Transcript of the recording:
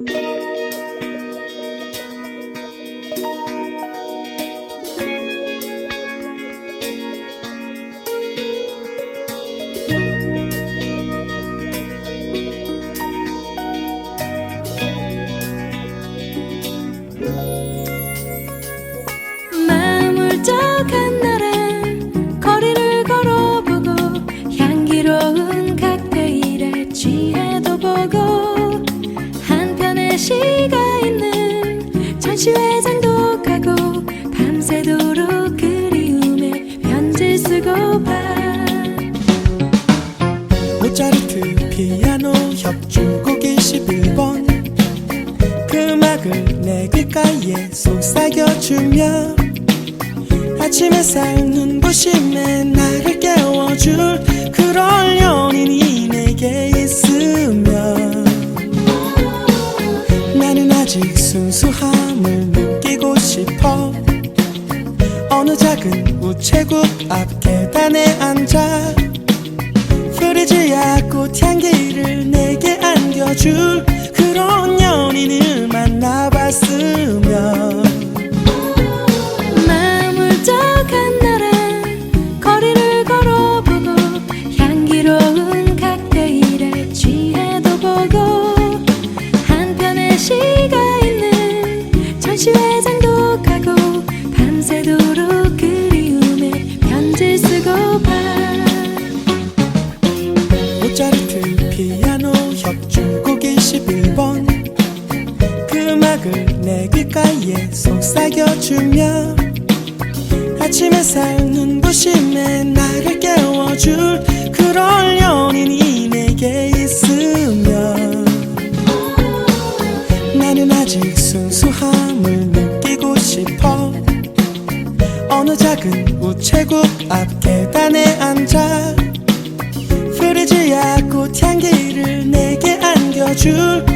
마음 한편에 시가 있는 전시회장도 가고 밤새도록 그리움에 편지 쓰고 봐. 모차르트 피아노 협주곡 21번. 그 음악을 내 귓가에 속삭여주며 아침 햇살 눈부심에 나를 깨워줄 그럴 연인이 내게 아직 순수함을 느끼고 싶어. 어느 작은 우체국 앞 계단에 앉아 프리지아 꽃향기를 내게 안겨줄 살 눈부심에 나를 깨워줄 그럴 연인이 내게 있으면 나는 아직 순수함을 느끼고 싶어. 어느 작은 우체국 앞 계단에 앉아 프리지아 꽃향기를 내게 안겨줄